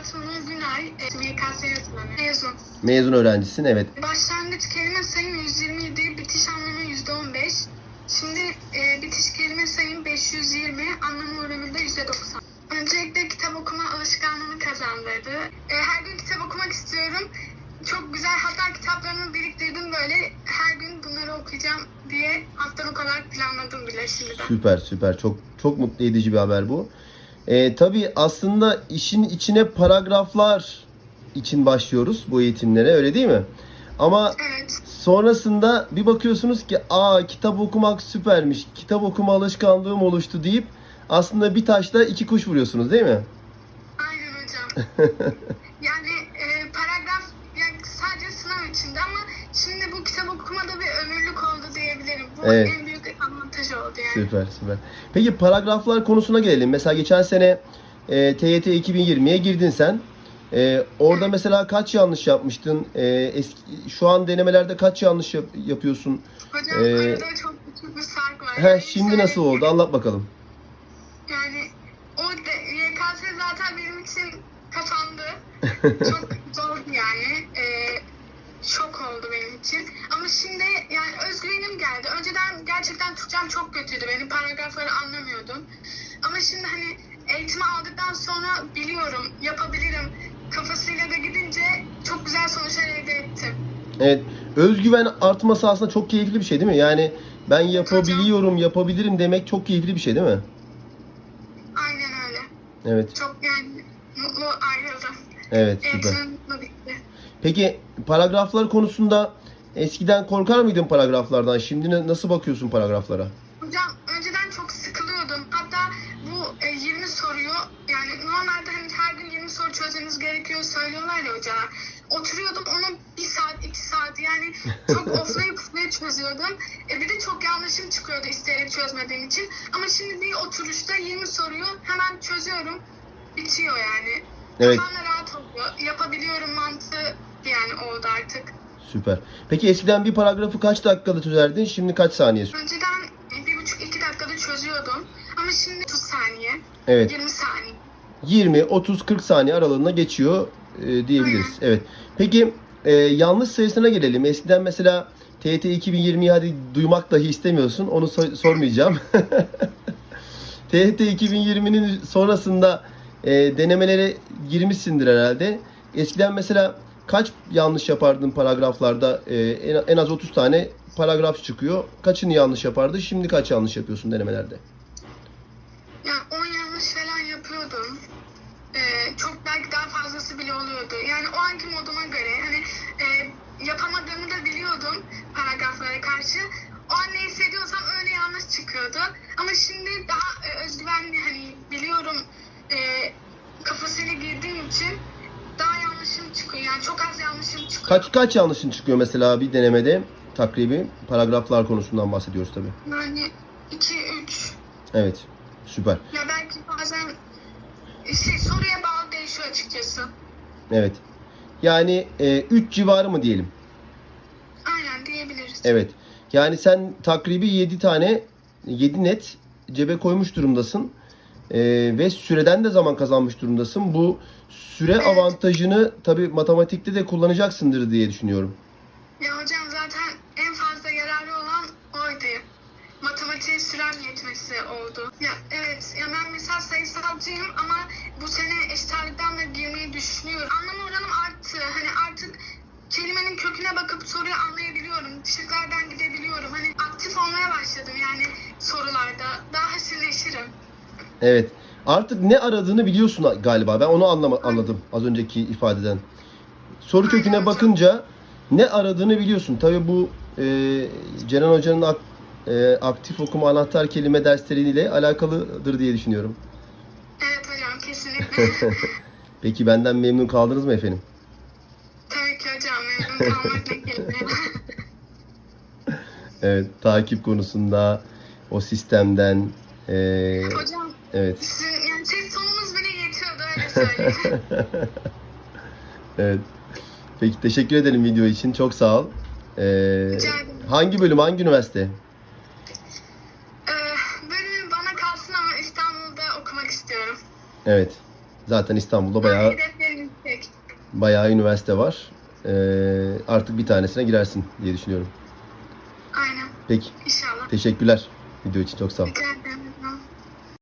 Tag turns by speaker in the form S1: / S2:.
S1: Fatma e, MKS yazılanı, mezun.
S2: Mezun öğrencisin evet.
S1: Başlangıç kelime sayım 127, bitiş anlamı %15. Şimdi e, bitiş kelime sayım 520, anlamı oranında %90. Öncelikle kitap okuma alışkanlığını kazandırdı. E, her gün kitap okumak istiyorum. Çok güzel hatta kitaplarımı biriktirdim böyle. Her gün bunları okuyacağım diye haftalık olarak planladım bile şimdiden.
S2: Süper süper çok çok mutlu edici bir haber bu. Ee, tabii aslında işin içine paragraflar için başlıyoruz bu eğitimlere öyle değil mi? Ama
S1: Evet.
S2: sonrasında bir bakıyorsunuz ki aa kitap okumak süpermiş, kitap okuma alışkanlığım oluştu deyip aslında bir taşla iki kuş vuruyorsunuz değil mi?
S1: Aynen hocam. yani e, paragraf yani sadece sınav içinde ama şimdi bu kitap okumada bir ömürlük oldu diyebilirim. Bu
S2: Evet. Süper süper. Peki paragraflar konusuna gelelim. Mesela geçen sene e, TYT 2020'ye girdin sen. E, orada mesela kaç yanlış yapmıştın? E, eski, şu an denemelerde kaç yanlış yap- yapıyorsun?
S1: Hocam
S2: Ee,
S1: arada çok küçük bir fark var.
S2: He, şimdi nasıl oldu? Anlat bakalım.
S1: Yani o de, YKS zaten benim için kapandı. çok zordu yani. E, şok oldu benim için. Ama şimdi yani geldi. Önceden gerçekten Türkçem çok kötüydü. Benim paragrafları anlamıyordum. Ama şimdi hani eğitimi aldıktan sonra biliyorum, yapabilirim kafasıyla da gidince çok güzel sonuçlar elde ettim.
S2: Evet. Özgüven artması aslında çok keyifli bir şey değil mi? Yani ben yapabiliyorum, yapabilirim demek çok keyifli bir şey değil mi?
S1: Aynen öyle.
S2: Evet.
S1: Çok yani mutlu ayrıldım.
S2: Evet, süper.
S1: Eğitimim mutlu bitti.
S2: Peki paragraflar konusunda eskiden korkar mıydın paragraflardan? Şimdi ne- nasıl bakıyorsun paragraflara?
S1: Hocam önceden çok sıkılıyordum. Hatta bu e, 20 soruyu yani normalde hani her gün 20 soru çözmeniz gerekiyor söylüyorlar ya hocalar. Oturuyordum onu bir saat iki saat yani çok oflayıp oflayıp çözüyordum. E, bir de çok yanlışım çıkıyordu isteyerek çözmediğim için. Ama şimdi bir oturuşta 20 soruyu hemen çözüyorum. Bitiyor yani.
S2: Evet.
S1: Kafam da rahat oluyor. Yapabiliyorum mantığı yani oldu artık.
S2: Süper. Peki eskiden bir paragrafı kaç dakikada çözerdin? Şimdi kaç saniye?
S1: Önceden bir buçuk iki dakikada çözüyordum. Ama şimdi 30 saniye,
S2: Evet.
S1: 20 saniye.
S2: 20, 30, 40 saniye aralığında geçiyor e, diyebiliriz. Evet. Peki e, yanlış sayısına gelelim. Eskiden mesela TYT 2020'yi hadi duymak dahi istemiyorsun. Onu so- sormayacağım. TYT 2020'nin sonrasında e, denemelere girmişsindir herhalde. Eskiden mesela kaç yanlış yapardın paragraflarda? E, en, en az 30 tane paragraf çıkıyor. Kaçını yanlış yapardı? Şimdi kaç yanlış yapıyorsun denemelerde?
S1: Yani 10 yanlış falan yapıyordum. Ee, çok belki daha fazlası bile oluyordu. Yani o anki moduma göre hani e, yapamadığımı da biliyordum paragraflara karşı. O an ne hissediyorsam öyle yanlış çıkıyordu. Ama şimdi daha e, özgüvenli hani biliyorum e, kafasıyla girdiğim için. Yani çok az yanlışım çıkıyor.
S2: Kaç kaç yanlışın çıkıyor mesela bir denemede takribi paragraflar konusundan bahsediyoruz tabii.
S1: Yani 2-3
S2: Evet. Süper.
S1: ya belki bazen şey, soruya bağlı değişiyor açıkçası.
S2: Evet. Yani 3 civarı mı diyelim?
S1: Aynen diyebiliriz.
S2: Evet. Yani sen takribi 7 tane 7 net cebe koymuş durumdasın. E, ve süreden de zaman kazanmış durumdasın. Bu süre
S1: Evet.
S2: avantajını tabii matematikte de kullanacaksındır diye düşünüyorum.
S1: Ya hocam zaten en fazla yararlı olan oydu. Matematiğe sürem yetmesi oldu. Ya evet ya ben mesela sayısalcıyım ama bu sene eşit ağırlıktan da girmeyi düşünüyorum. Anlam oranım arttı. Hani artık kelimenin köküne bakıp soruyu anlayabiliyorum. Şıklardan gidebiliyorum. Hani aktif olmaya başladım yani sorularda. Daha hasilleşirim.
S2: Evet. Artık ne aradığını biliyorsun galiba. Ben onu anlama, anladım az önceki ifadeden. Soru köküne bakınca ne aradığını biliyorsun. Tabii bu e, Ceren Hoca'nın ak- e, aktif okuma anahtar kelime dersleriyle alakalıdır diye düşünüyorum.
S1: Evet hocam kesinlikle.
S2: Peki benden memnun kaldınız mı efendim?
S1: Tabii ki hocam memnun kalmak.
S2: Evet, takip konusunda o sistemden e,
S1: hocam
S2: evet.
S1: sizin yani ses tonunuz bile yetiyordu öyle söyleyeyim.
S2: Evet. Peki teşekkür ederim video için. Çok sağ ol. E,
S1: Rica ederim.
S2: hangi bölüm, hangi üniversite?
S1: Ee, bölümü bana kalsın ama İstanbul'da okumak istiyorum.
S2: Evet. Zaten İstanbul'da bayağı Bayağı üniversite var. Ee, artık bir tanesine girersin diye düşünüyorum.
S1: Aynen.
S2: Peki.
S1: İnşallah.
S2: Teşekkürler. Video için çok sağ ol.
S1: Rica ederim.